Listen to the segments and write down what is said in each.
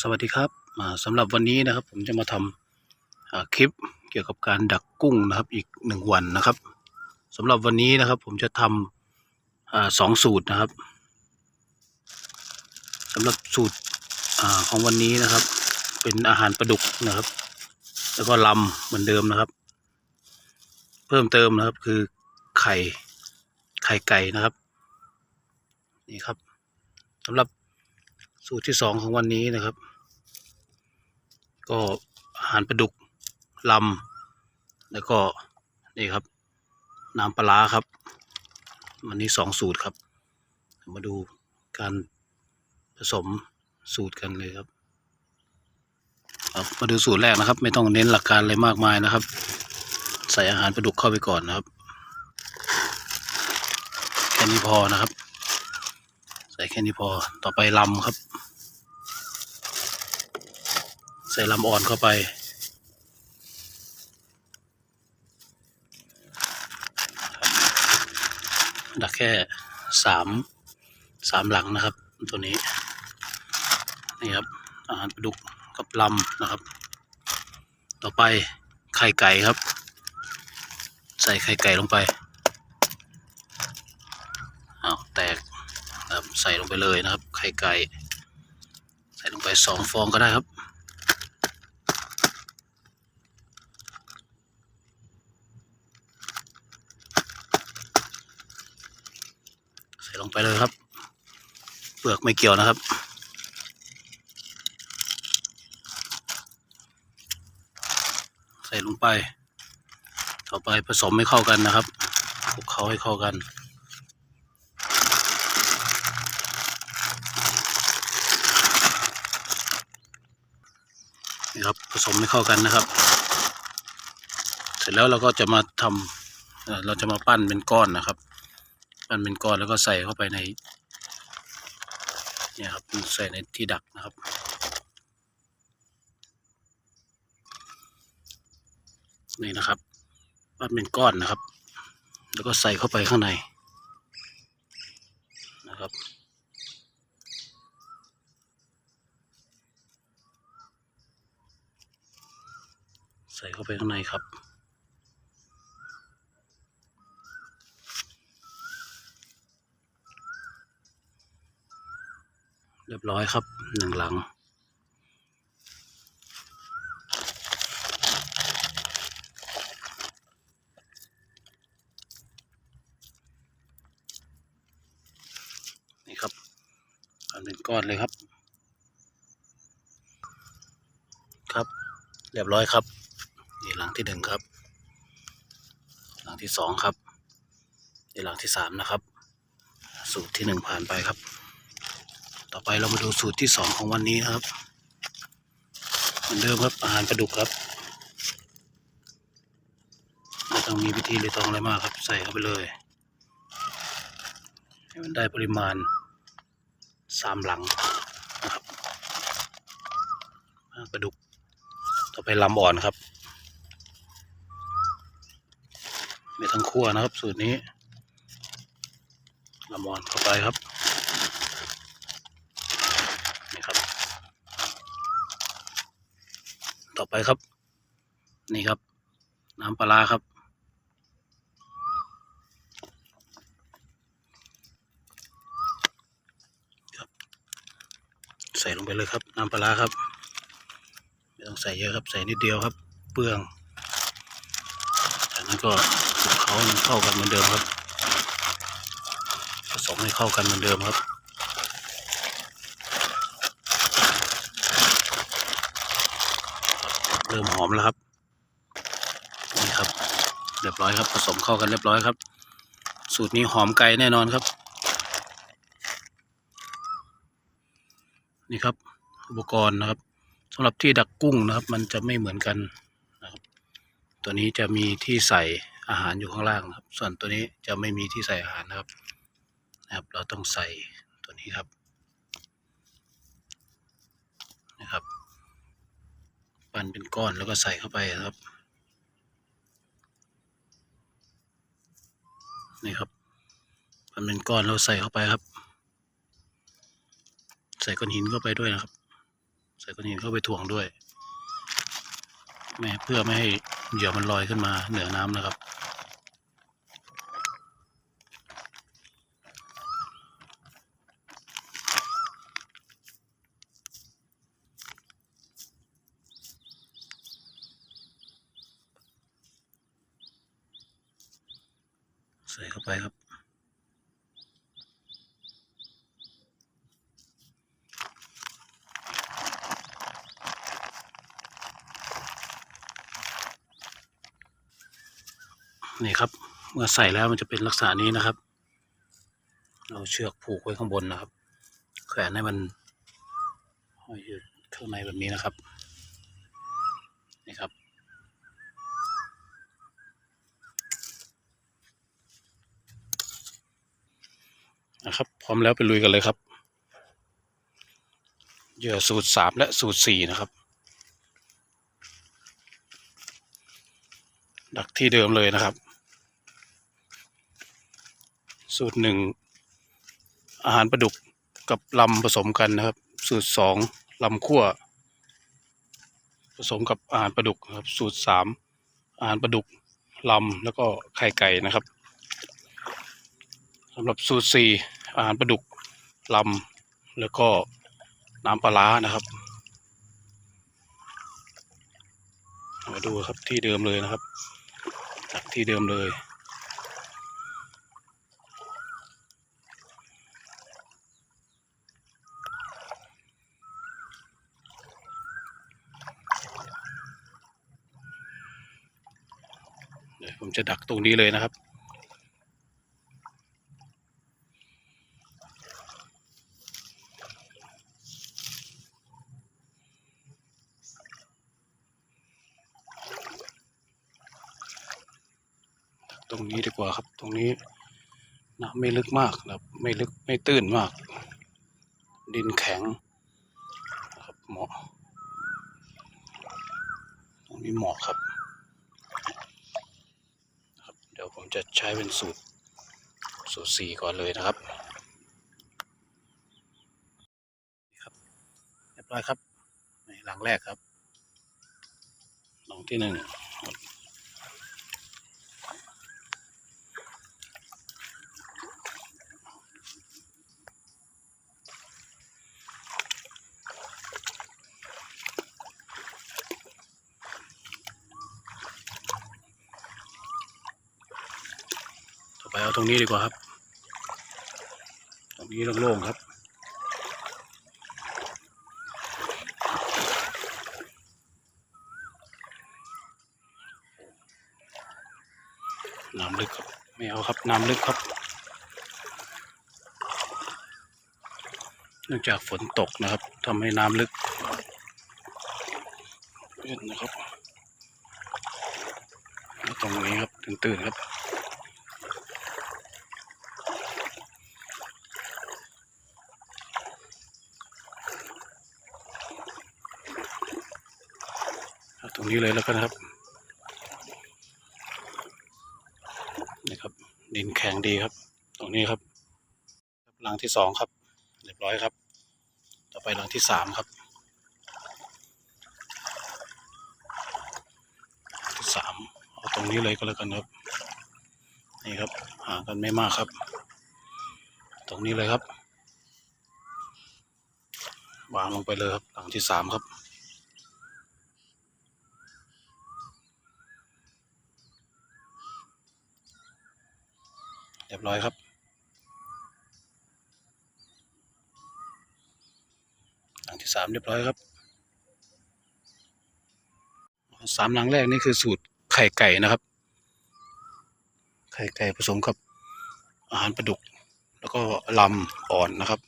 สวัสดีครับอ่าสำหรับวันนี้นะครับ ผมจะมาทำอ่าคลิปเกี่ยวกับการดักกุ้งนะครับ อีกหนึ่งวันนะครับสำหรับวันนี้นะครับ ผมจะทำสองสูตรนะครับสำหรับสูตรอของวันนี้นะครับ เป็นอาหารปลาดุกนะครับ แล้วก็ลำเหมือนเดิมนะครับ เพิ่มเติมนะครับคือไข่ไข่ไก่นะครับ นี่ครับสำหรับ สูตรที่สองของวันนี้นะครับ ก็อาหารปลาดุกลำแล้วก็นี่ครับน้ำปลาร้าครับ วันนี้สองสูตรครับ มาดูการผสมสูตรกันเลยครับครับมาดูสูตรแรกนะครับ ไม่ต้องเน้นหลักการอะไรมากมายนะครับ ใส่อาหารปลาดุกเข้าไปก่อนนะครับแค่นี้พอนะครับ ใส่แค่นี้พอต่อไปลำครับ ใส่ลำอ่อนเข้าไป ดักแค่สามสามหลังนะครับ ตัวนี้ นี่ครับ อาหารปลาดุกกับลำนะครับ ต่อไปไข่ไก่ครับ ใส่ไข่ไก่ลงไปอ้าวแตก ใส่ลงไปเลยนะครับ ไข่ไก่ใส่ลงไปสองฟองก็ได้ครับ ใส่ลงไปเลยครับ เปลือกไม่เกี่ยวนะครับใส่ลงไป ต่อไปผสมให้เข้ากันนะครับคลุกเคล้าให้เข้ากัน ครับ ผสมให้เข้ากันนะครับ เสร็จแล้วเราก็จะมาทำเราจะมาปั้นเป็นก้อนนะครับ ปั้นเป็นก้อนแล้วก็ใส่เข้าไปในเนี่ยครับใส่ในที่ดักนะครับนี่นะครับปั้นเป็นก้อนนะครับ แล้วก็ใส่เข้าไปข้างในนะครับ ส่เข้าไปข้างในครับ เรียบร้อยครับหนึ่งหลังนี่ครับทำเป็นก้อนเลยครับ ครับ เรียบร้อยครับ นี่หลังที่หนึ่งครับ หลังที่สองครับนี่หลังที่สามนะครับ สูตรที่หนึ่งผ่านไปครับ ต่อไปเรามาดูสูตรที่สองของวันนี้นะครับเหมือนเดิมครับอาหารปลาดุกครับไม่ต้องมีพิธีหรือต้องอะไรมากครับ ใส่เข้าไปเลยให้มันได้ปริมาณสามหลังนะครับอาหารปลาดุกต่อไปลำอ่อนครับ ไม่ทั้งคั่วนะครับสูตรนี้ลำอ่อนเข้าไปครับนี่ครับ ต่อไปครับ นี่ครับ น้ำปลาครับ ครับ ใส่ลงไปเลยครับ น้ำปลาครับไม่ต้องใส่เยอะครับ ใส่นิดเดียวครับ เปลืองจากนั้นก็ เคล้าให้มันเข้ากันเหมือนเดิมครับผสมให้เข้ากันเหมือนเดิมครับเริ่มหอมแล้วครับนี่ครับ เรียบร้อยครับ ผสมเข้ากันเรียบร้อยครับ สูตรนี้หอมไก่แน่นอนครับ นี่ครับ อุปกรณ์นะครับสำหรับที่ดักกุ้งนะครับ มันจะไม่เหมือนกันนะครับ ตัวนี้จะมีที่ใส่ อาหารอยู่ข้างล่างนะครับ ส่วนตัวนี้จะไม่มีที่ใส่อาหารนะครับนะครับ เราต้องใส่ตัวนี้ครับนะครับปั้นเป็นก้อนแล้วก็ใส่เข้าไปนะครับนี่ครับปั้นเป็นก้อนแล้วใส่เข้าไปครับ ใส่ก้อนหินเข้าไปด้วยนะครับ ใส่ก้อนหินเข้าไปถ่วงด้วยไม่เพื่อไม่ให้ เหยื่อมันลอยขึ้นมาเหนือน้ำนะครับ ใส่เข้าไปครับ นี่ครับ เมื่อใส่แล้วมันจะเป็นลักษณะนี้นะครับ เราเชือกผูกไว้ข้างบนนะครับ แขวนให้มันห้อยอยู่ข้างในแบบนี้นะครับ นี่ครับนะครับ พร้อมแล้วไปลุยกันเลยครับเหยื่อสูตรสามและสูตรสี่นะครับ ดักที่เดิมเลยนะครับ สูตรหนึ่งอาหารปลาดุกกับลำผสมกันนะครับ สูตรสองลำคั่ว ผสมกับอาหารปลาดุกครับ สูตรสามอาหารปลาดุกลำแล้วก็ไข่ไก่นะครับสำหรับสูตรสี่อาหารปลาดุกลำแล้วก็น้ำปลาร้านะครับมาดูครับที่เดิมเลยนะครับจากที่เดิมเลย ผมจะดักตรงนี้เลยนะครับ ตรงนี้ดีกว่าครับ ตรงนี้น้ำไม่ลึกมากนะครับ ไม่ลึกไม่ตื้นมาก ดินแข็งครับเหมาะ ตรงนี้เหมาะครับเดี๋ยวผม จะใช้เป็นสูตร สูตรสี่ก่อนเลยนะครับนี่ครับเรียบร้อยครับนี่หลังแรกครับหลังที่หนึ่งครับต่อไป เอาตรงนี้ดีกว่าครับ ตรงนี้โล่งๆครับ น้ำลึกครับ ไม่เอาครับ น้ำลึกครับ เนื่องจากฝนตกนะครับทำให้น้ำลึกเล่นนะครับแล้วตรงนี้ครับตื่นๆครับ เอาต รงนี้เลยแล้วกันครับนี่ครับ ดินแข็งดีครับ ตรงนี้ครับหลังที่สองครับ เรียบร้อยครับ ต่อไปหลังที่สามครับที่สามเอาตรงนี้เลยก็แล้วกันครับ นี่ครับห่างกันไม่มากครับ ตรงนี้เลยครับวางลงไปเลยครับ หลังที่สามครับ รียบร้อยครับ หลังที่สามเรียบร้อยครับสามหลังแรกนี่คือสูตรไข่ไก่นะครับ ไข่ไก่ผสมกับอาหารปลาดุก แล้วก็ลำอ่อนนะครับ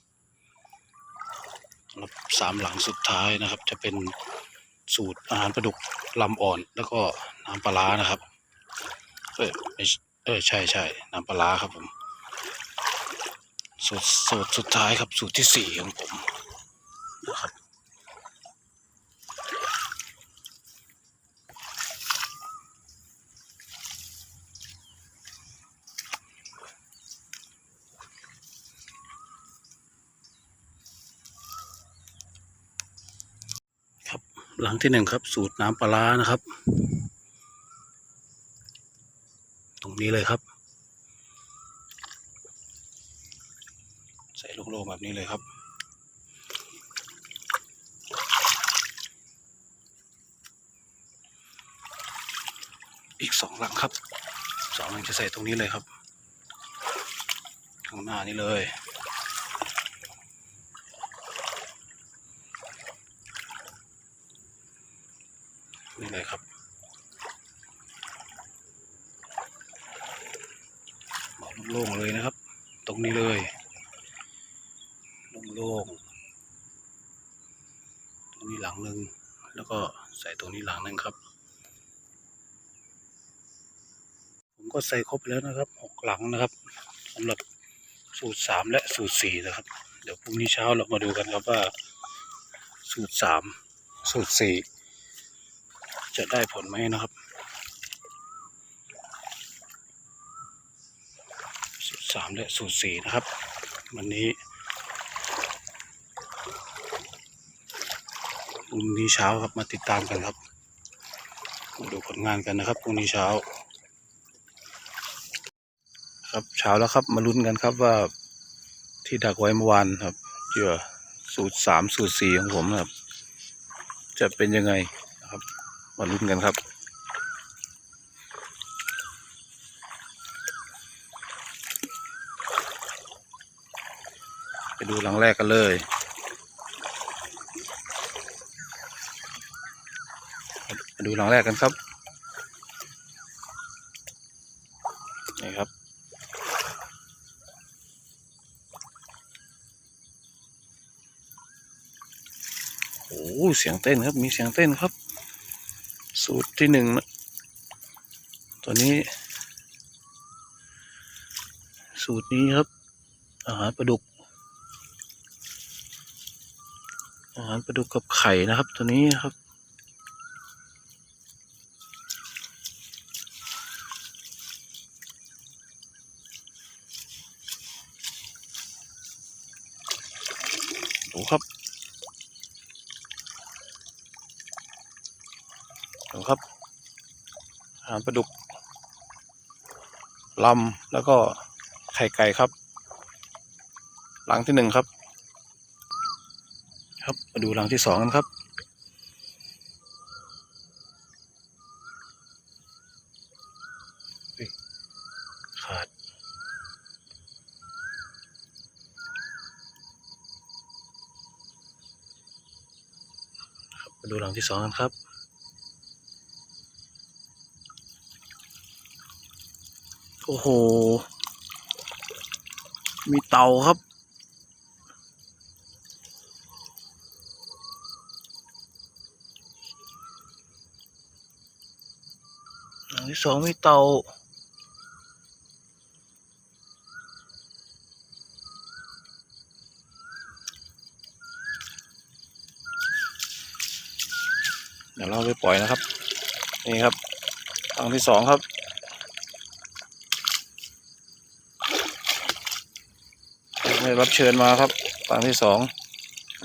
สามหลังสุดท้ายนะครับ จะเป็นสูตรอาหารปลาดุกลำอ่อน แล้วก็น้ำปลาร้านะครับเออไม่ใช่ เออใช่ใช่น้ำปลาครับผมสูตรสูตรสุดท้ายครับสูตรที่สี่ของผมนะครับหลังที่หนึ่งครับ สูตรน้ำปลานะครับ ตรง นี้เลยครับ ใส่โล่งๆแบบนี้เลยครับ อีกสองหลังครับสองหลังจะใส่ตรงนี้เลยครับ ข้างหน้านี้เลย นี่เลยครับบอกโล่งๆเลยนะครับ ตรงนี้เลยโล่งๆตรงนี้หลังหนึ่งแล้วก็ใส่ตรง นี้หลังหนึ่งครับ ผมก็ใส่ครบแล้วนะครับหกหลังนะครับสำหรับสูตรสามและสูตรสี่นะครับ เดี๋ยวพรุ่งนี้เช้าเรามาดูกันครับว่า สูตรสามสูตรสี่จะได้ผลไหมนะครับ สูตรสามและสูตรสี่นะครับ วันนี้ รุ่งนี้เช้าครับมาติดตามกันครับมาดูผลงานกันนะครับพรุ่งนี้เช้า ครับเช้าแล้วครับมาลุ้นกันครับว่าที่ดักไว้เมื่อวานครับเหยื่อสูตรสามสูตรสี่ของผมครับ จะเป็นยังไงนะครับ มาลุ้นกันครับไปดูหลังแรกกันเลย มา ดูหลังแรกกันครับ นี่ครับ โอ้เสียงเต้นครับ มีเสียงเต้นครับ สูตรที่หนึ่งนะตัวนี้ สูตรนี้ครับ อาหารปลาดุก อาหารปลาดุกกับไข่นะครับ ตัวนี้ครับ ดูครับ ดูครับ อาหารปลาดุกลำแล้วก็ไข่ไก่ครับ หลังที่หนึ่งครับ ครับมาดูหลังที่สองกันครับขาดครับมาดูหลังที่สองกันครับ โอ้โห มีเต่าครับ หลังที่สองมีเต่าเดี๋ยวเราไปปล่อยนะครับ นี่ครับหลังที่สองครับ ได้รับเชิญมาครับหลังที่สอง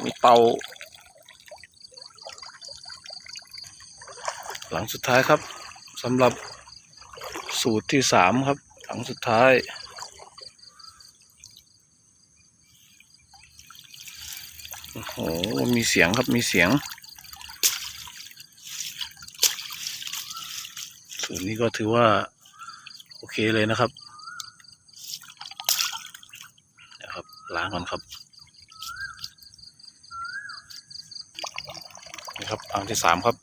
มีเตา หลังสุดท้ายครับสำหรับสูตรที่สามครับ หลังสุดท้าย โอ้โห มีเสียงครับมีเสียง สูตรนี้ก็ถือว่า โอเคเลยนะครับเดี๋ยวครับ ล้างก่อนครับนี่ครับอันที่สามครับ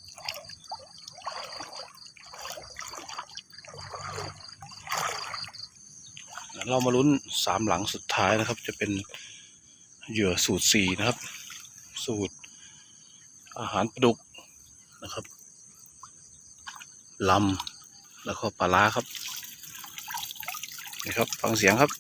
เรามาลุ้นสามหลังสุดท้ายนะครับ จะเป็นเหยื่อสูตรสี่นะครับ สูตรอาหารปลาดุกนะครับลำแล้วก็ปลาร้าครับนี่ครับ ฟังเสียงครับ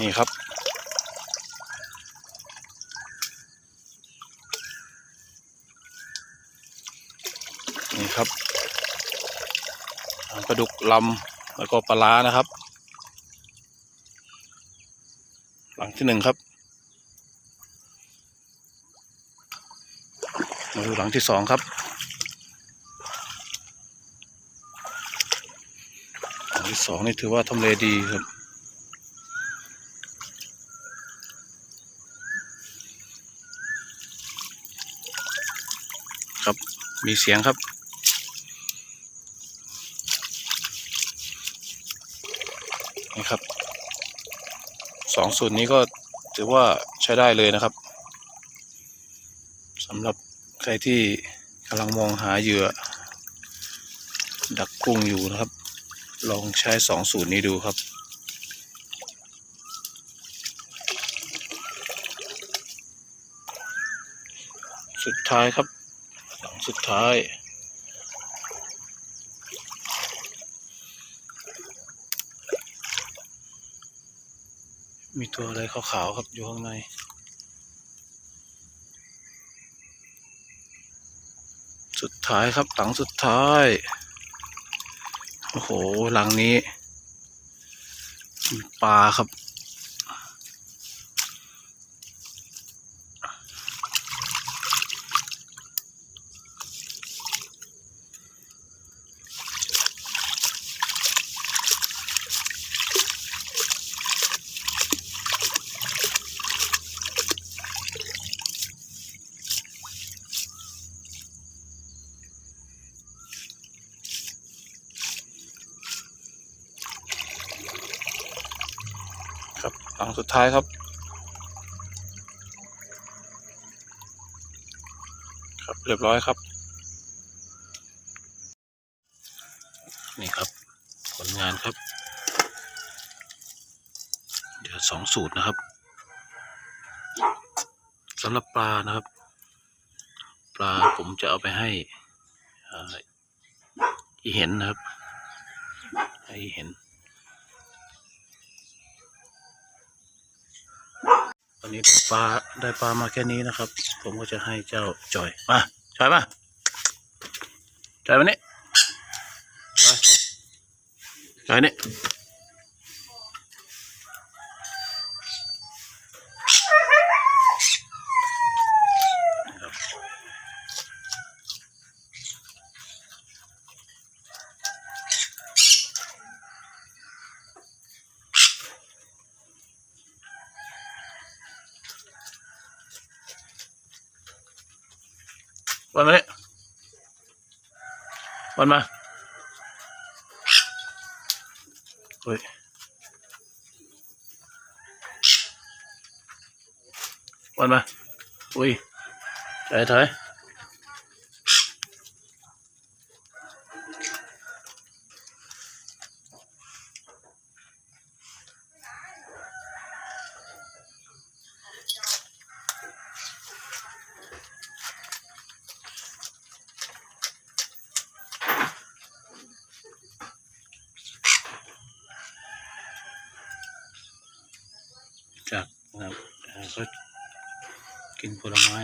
นี่ครับ นี่ครับปลาดุกลำแล้วก็ปลาร้านะครับ หลังที่หนึ่งครับมาดูหลังที่สองครับหลังที่สองนี่ถือว่าทำเลดีครับ ครับ มีเสียงครับนี่ครับสองสูตรนี้ก็ถือว่าใช้ได้เลยนะครับสำหรับใครที่กำลังมองหาเหยื่อ ดักกุ้งอยู่นะครับ ลองใช้สองสูตรนี้ดูครับสุดท้ายครับ สุดท้าย มีตัวอะไรขาวๆครับอยู่ข้างในสุดท้ายครับหลังสุดท้าย โอ้โหหลังนี้มีปลาครับ ครับหลังสุดท้ายครับ ครับเรียบร้อยครับ นี่ครับ ผลงานครับ เดี๋ยวสองสูตรนะครับสำหรับปลานะครับ ปลาผมจะเอาไปให้อีเห็นนะครับ ให้เห็น วันนี้ปลาได้ปลามาแค่นี้นะครับ ผมก็จะให้เจ้าจอยมาจอยมาจอยมานี่จอยจอยนี่นะครับวันมานี่ วันมาเฮ้ยวันมาอุ้ยถอยถอยจากนะครับเอ่อก็กินผลไม้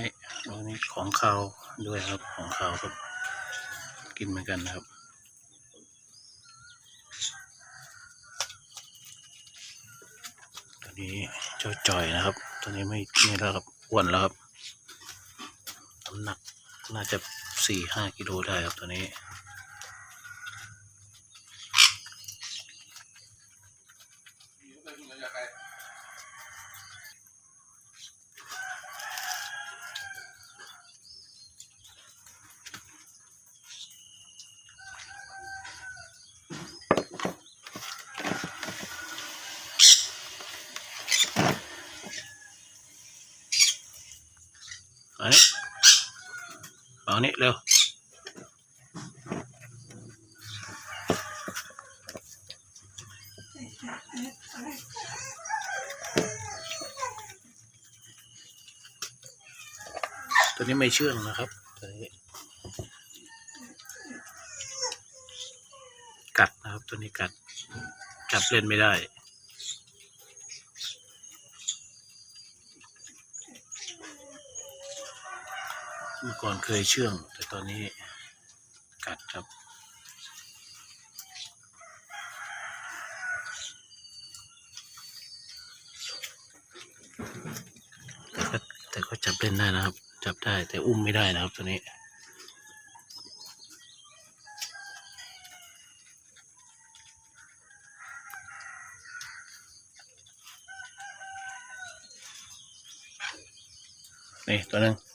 แล้วนี่ ของข้าวด้วยครับ ของข้าวครับ กินเหมือนกันนะครับ ตอนนี้เจ้าจ่อยนะครับ ตอนนี้ไม่ไม่แล้วครับอ้วนแล้วครับน้ำหนักน่าจะสี่ห้ากิโลได้ครับตัวนี้ อันนี้เอานี้เร็วตัวนี้ไม่เชื่องนะครับตัวนี้กัดนะครับตัวนี้กัด จับเล่นไม่ได้ ก่อนเคยเชื่อง แต่ตอนนี้กัดครับแต่ก็จับเล่นได้นะครับ จับได้แต่อุ้มไม่ได้นะครับตอนนี้นี่ตัวนึง